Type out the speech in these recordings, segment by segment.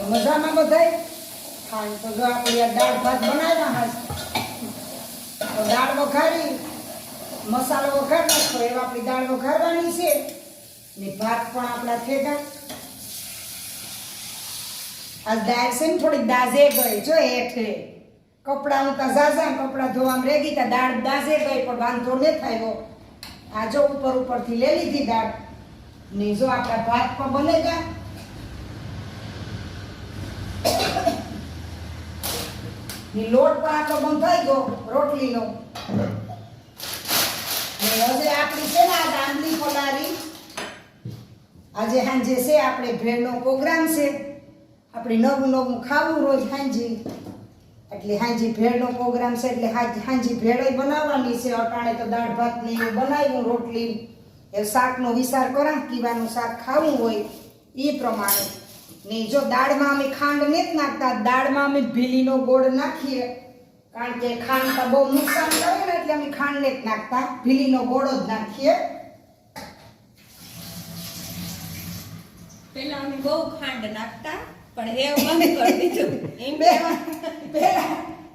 મજામાં બધાય? હા તો જો આપણે દાળ ભાત બનાવ્યા હાજ તો દાળ વઘારી, મસાલો વઘાર નાખો એવા આપણી દાળ વઘારવાની છે. ને ભાત પણ આપણા થેગા આ દાળ છે ને થોડી દાઝે ગઈ, જો એટલે કપડાં ત્યાં ઝાઝા કપડાં ધોવામાં રેગી તા. દાળ દાઝે ગઈ, પણ વાંધો ન થયો આ જો ઉપર ઉપરથી લઈ લીધી દાળ. ને જો આપણા ભાત પણ બને ગયા. ને લોટ પણ આટલો બંધ થઈ ગયો રોટલીનો. ને હવે આપણી છે ને આ દાંડલી પલારી આજે સાંજે છે આપણે ભેળનો પ્રોગ્રામ છે. આપણે નવું નવું ખાવું રોજ સાંજે. એટલે હાંજી ભેળનો પ્રોગ્રામ છે એટલે હાંજ- હાંજી ભેળે બનાવવાની છે. અટાણે તો દાળ ભાત ને એવું બનાવ્યું રોટલી. એ શાકનો વિચાર કરા કીવાનું શાક ખાવું હોય એ પ્રમાણે. ને જો દાળમાં અમે ખાંડ નથી નાખતા દાળમાં અમે ભીલીનો ગોળ નાખીએ. કારણ કે ખાંડ તો બહુ નુકસાન કરે ને એટલે અમે ખાંડ નથી નાખતા ભીલીનો ગોળ જ નાખીએ. પેલા અમે બહુ ખાંડ નાખતા પણ એ બંધ કરી દીધું. એમ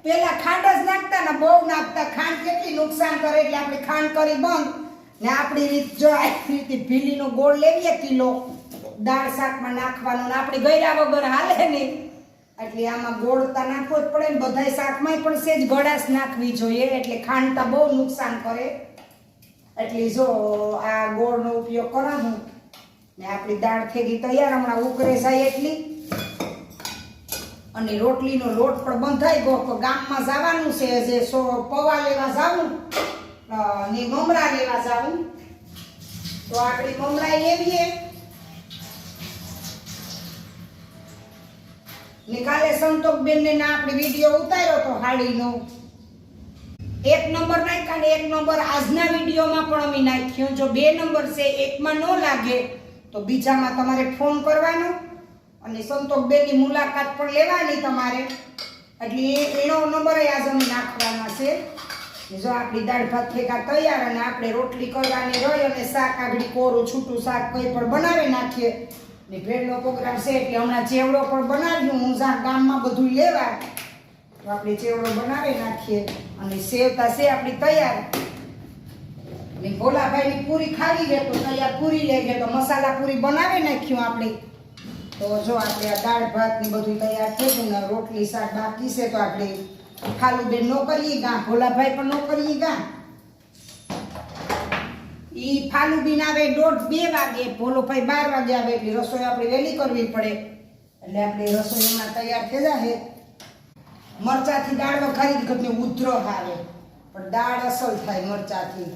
પહેલા ખાંડ જ નાખતા ને બહુ નાખતા. ખાંડ કેટલી નુકસાન કરે એટલે આપણે ખાંડ કરી બંધ. ને આપણી રીત જો આ રીતે ભીલીનો ગોળ લેવીએ કિલો. દાળ શાકમાં નાખવાનું આપણે ગળ્યા વગર હાલે નહીં એટલે આમાં ગોળ તો નાખવો જ પડે ને બધાય શાકમાં પણ સેજ ગળાશ નાખવી જોઈએ, એટલે ખાંડતા બહુ નુકસાન કરે. એટલે જો આ ગોળનો ઉપયોગ કરાવું ને આપણી દાળ થઈ તૈયાર, હમણાં ઉકરે જાય એટલી. અને રોટલીનો લોટ પણ બંધાઈ ગયો, તો ગામમાં જવાનું છે જે સો પૌવા લેવા જાવું ને મમરા લેવા જાવું. તો આપણે મમરા લેવીએ ને કાલે સંતોષબેનને ના આપણે વીડિયો ઉતાર્યો તો હાડીનો. એક નંબર નાખ્યા ને એક નંબર આજના વિડીયોમાં પણ અમે નાખ્યો. જો બે નંબર છે, એકમાં ન લાગે, તો બીજામાં તમારે ફોન કરવાનો અને સંતોષબેનની મુલાકાત પણ લેવાની તમારે. એટલે એનો નંબર આજ અમે નાખવાના છે. જો આપણી દાળ ભાત ઠેકા તૈયાર અને આપણે રોટલી કરવાની રહી અને શાક, આગળ, કોરું, છૂટું શાક કંઈ પણ બનાવી નાખીએ ને ભેળનો પ્રોગ્રામ છે એટલે હમણાં ચેવડો પણ બનાવ્યું. હું જા ગામમાં બધું લેવા તો આપણે ચેવડો બનાવી નાખીએ અને સેવતા છે આપણી તૈયાર. ને ભોલાભાઈની પૂરી ખાવી લે તો તૈયાર પૂરી લઈ ગયા. તો મસાલા પૂરી બનાવી નાખ્યું આપણે. તો જો આપણે આ દાળ ભાત ને બધું તૈયાર થઈ ગયું ને રોટલી શાક બાકી છે, તો આપણે ખાલુબેન નો કરીએ ગા. ભોલાભાઈ પણ નો કરીએ ગા. ઈ ફાલુબીન આવે દોઢ બે વાગે, ભોલોભાઈ બાર વાગે આવે એટલે રસોઈ આપણે વહેલી કરવી પડે. એટલે આપણે રસોઈમાં તૈયાર થઈ જાય મરચાથી દાળ વખારી ઘટને ઉધરો આવે પણ દાળ અસલ થાય મરચાથી.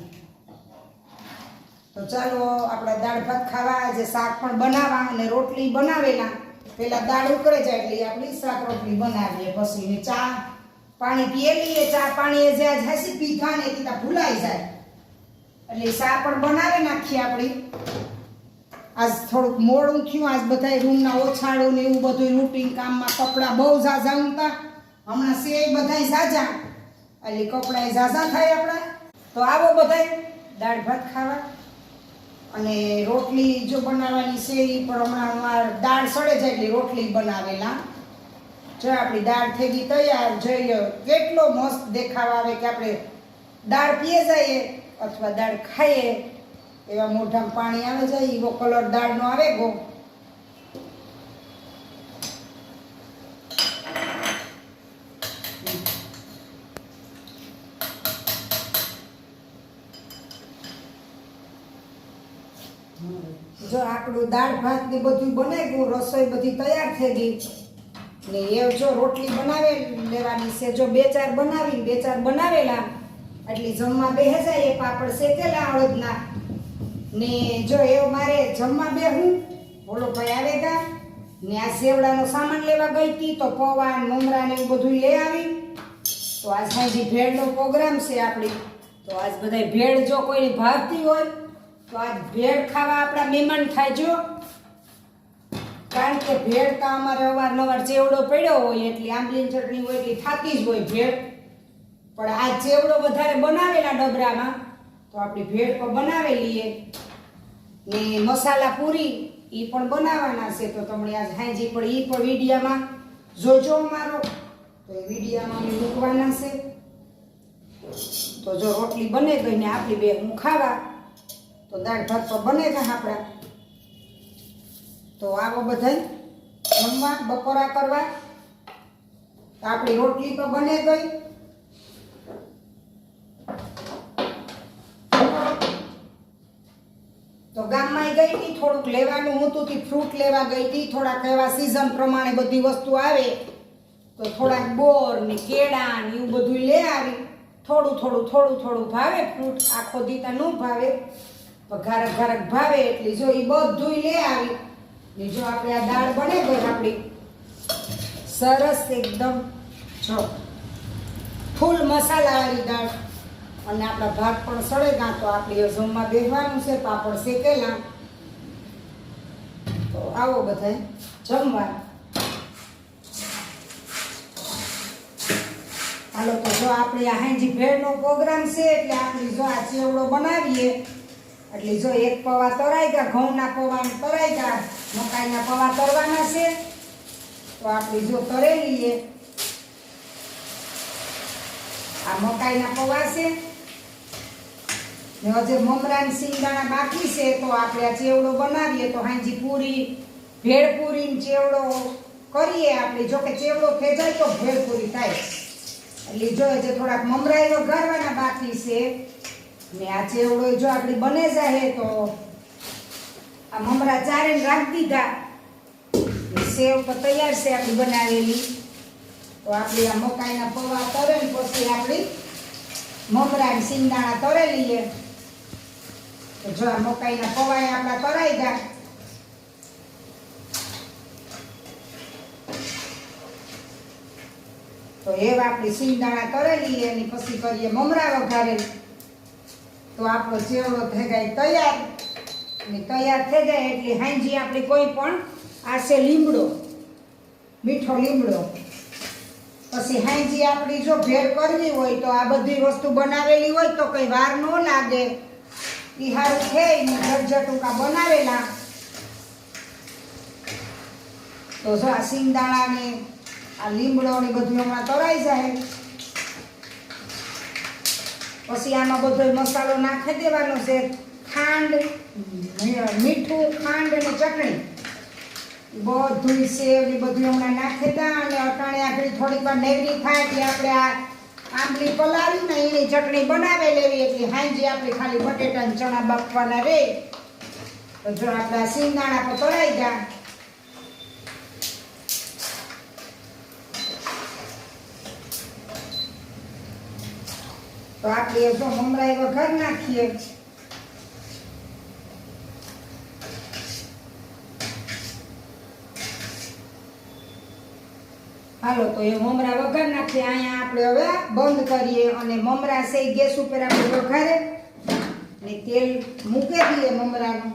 તો ચાલો, આપણે દાળ ભાત ખાવા આજે શાક પણ બનાવવા અને રોટલી બનાવેલા. પેલા દાળ ઉકળે જાય એટલે આપણી શાક રોટલી બનાવીએ. પછી ચા પાણી પીએ લઈએ, ચા પાણી એ જ્યાં જાસી પીધા ને ત્યાં ભૂલાઈ જાય. એટલે ચા પણ બનાવી નાખીએ આપણી. આજ થોડુંક મોડું થયું, આજ બધા રૂમના ઓછાળું ને એવું બધું રૂટીન કામમાં કપડાં બહુ ઝાઝા ઊંઘતા હમણાં સે બધાય ઝાઝા. એટલે કપડાં ઝાઝા થાય આપણા. તો આવો બધાય, દાળ ભાત ખાવા. અને રોટલી જો બનાવવાની છે એ પણ હમણાં દાળ સડે જાય એટલે રોટલી બનાવેલા. જો આપણી દાળ થઈ ગઈ તૈયાર જોઈએ કેટલો મસ્ત દેખાવ આવે કે આપણે દાળ પીએ જઈએ. અથવા દાળ ખાઈએ, એવા મોઢામાં પાણી આવે છે એવો કલર દાળનો આવે ગો. જો આપણું દાળ ભાત ને બધું બનાવી ગયું રસોઈ બધી તૈયાર થઈ ગઈ. ને એ જો રોટલી બનાવે, લેવાની છે, જો બે ચાર બનાવી, બે ચાર બનાવેલા એટલે જમવા બેહે જાય એ પાપડ શેકેલા અળદના ને જો એ મારે જમવા બેહું ઓલો ભાઈ આવે તા ને આ સેવડાનો સામાન લેવા ગઈ હતી તો પૌવા મમરા ને એવું બધું લઈ આવી. તો આજ સાંજે ભેળનો પ્રોગ્રામ છે આપણી. તો આજ બધાય ભેળ જો કોઈ ભાવતી હોય, તો આજ ભેળ ખાવા આપણા મહેમાન થાય જો. કારણ કે ભેળ તો અમારે અવારનવાર ચેવડો પડ્યો હોય, એટલે આંબલીની ચટણી હોય, એટલી થાતી જ હોય ભેળ. પણ આ ચેવડો વધારે બનાવેલા ડબરામાં, તો આપણી ભેળ પણ બનાવેલી ને મસાલા પૂરી, એ પણ બનાવવાના છે, તો તમને આજ હાંજી પણ, એ પણ વિડીયામાં જોજો મારો તો એ વિડીયામાં અમે મૂકવાના છે. તો જો રોટલી બને ગઈ ને આપણી બે હું ખાવા, તો દાળ ભાત તો બને ગયા આપણા. તો આવો બધાય જમવા, બપોરા કરવા. આપણી રોટલી તો બને ગઈ. તો ગામમાં ગઈ હતી થોડુંક લેવાનું હતું તે ફ્રૂટ લેવા ગઈ હતી, થોડાક એવા સિઝન પ્રમાણે બધી વસ્તુ આવે. તો થોડાક બોર ને કેળા ને એવું બધું લે આવી. થોડું થોડું થોડું થોડું ભાવે ફ્રૂટ આખો દીતા ન ભાવે. તો ઘારક ઘારક ભાવે એટલે જો એ બધું લે આવી. ને જો આપણે આ દાળ બને ગઈ આપણી. સરસ એકદમ. જો. ફૂલ મસાલાવાળી દાળ. અને આપણા ભાત પણ સળેગા, તો આપણે જમવા બેસવાનું છે, પાપડ શેકેલા. તો આવો બધાય, જમવા. હાલો, તો જો આપણે આ હાંજી ભેળનો પ્રોગ્રામ છે, એટલે આપણે જો આ ચેવડો બનાવીએ. એટલે જો એક પૌવા તરાઈ ગયા ઘઉંના પવા તરાઈ ગયા મકાઈના પૌવા તરવાના છે. તો આપણે જો તરેલીએ આ મકાઈના પૌવા છે. ને હજે મમરાની સિંગદાણા બાકી છે, તો આપણે આ ચેવડો બનાવીએ. તો હાંજી પૂરી, ભેળપૂરી ચેવડો કરીએ આપણે. જો કે ચેવડો થઈ તો ભેળપૂરી થાય. એટલે જો હજે થોડાક મમરાઈઓ ગાળવાના બાકી છે. ને આ ચેવડો જો આપણે બને જાય તો આ મમરા ચારે રાખી દીધા. સેવ તો તૈયાર છે આપણી બનાવેલી. તો આપણે આ મકાઈના પૌવા તરે પછી આપણી મમરા સિંગદાણા તરે લઈએ. તો જો આ મકાઈના પવાય આપણા તરાઈ ગયા. તો એવા આપણી સિંગદાણા કરેલી એની પછી કરીએ મમરા વઘારે તો આપણો ચેવડો થઈ જાય તૈયાર. અને તૈયાર થઈ જાય એટલે હાંજી આપણે કોઈ પણ. આશે લીમડો. મીઠો લીમડો. પછી હાંજી આપણી જો ભેળ કરવી હોય તો આ બધી વસ્તુ બનાવેલી હોય તો કઈ વાર ન લાગે. ઈ છે થઈને ઝટઝટુકા બનાવેલા. તો જો આ સિંગદાણા ને આ લીમડો ને બધું હમણાં તળાઈ જાય. પછી આમાં બધો મસાલો નાખી દેવાનો છે, ખાંડ મીઠું, ખાંડ અને ચટણી. બધું સેવ ને બધું હમણાં નાખી દા અને અટાણે આપણી થોડીક વાર નેવરી થાય એટલે આપણે આ આંબલી પલાળી ને એની ચટણી બનાવી લેવી એટલે હાંજી આપણે ખાલી બટેટા ને ચણા બાફવાના રે. તો જો આપણા સિંગદાણા પર તળાઈ ગયા. તો આપણે જો મમરાઈ ઘર નાખીએ. હાલો, તો એ મમરા વઘાર નાખીએ. અહીંયા આપણે હવે બંધ કરીએ અને મમરા છે ગેસ ઉપર આપણે વઘારે ને તેલ મૂકી દઈએ મમરાનું.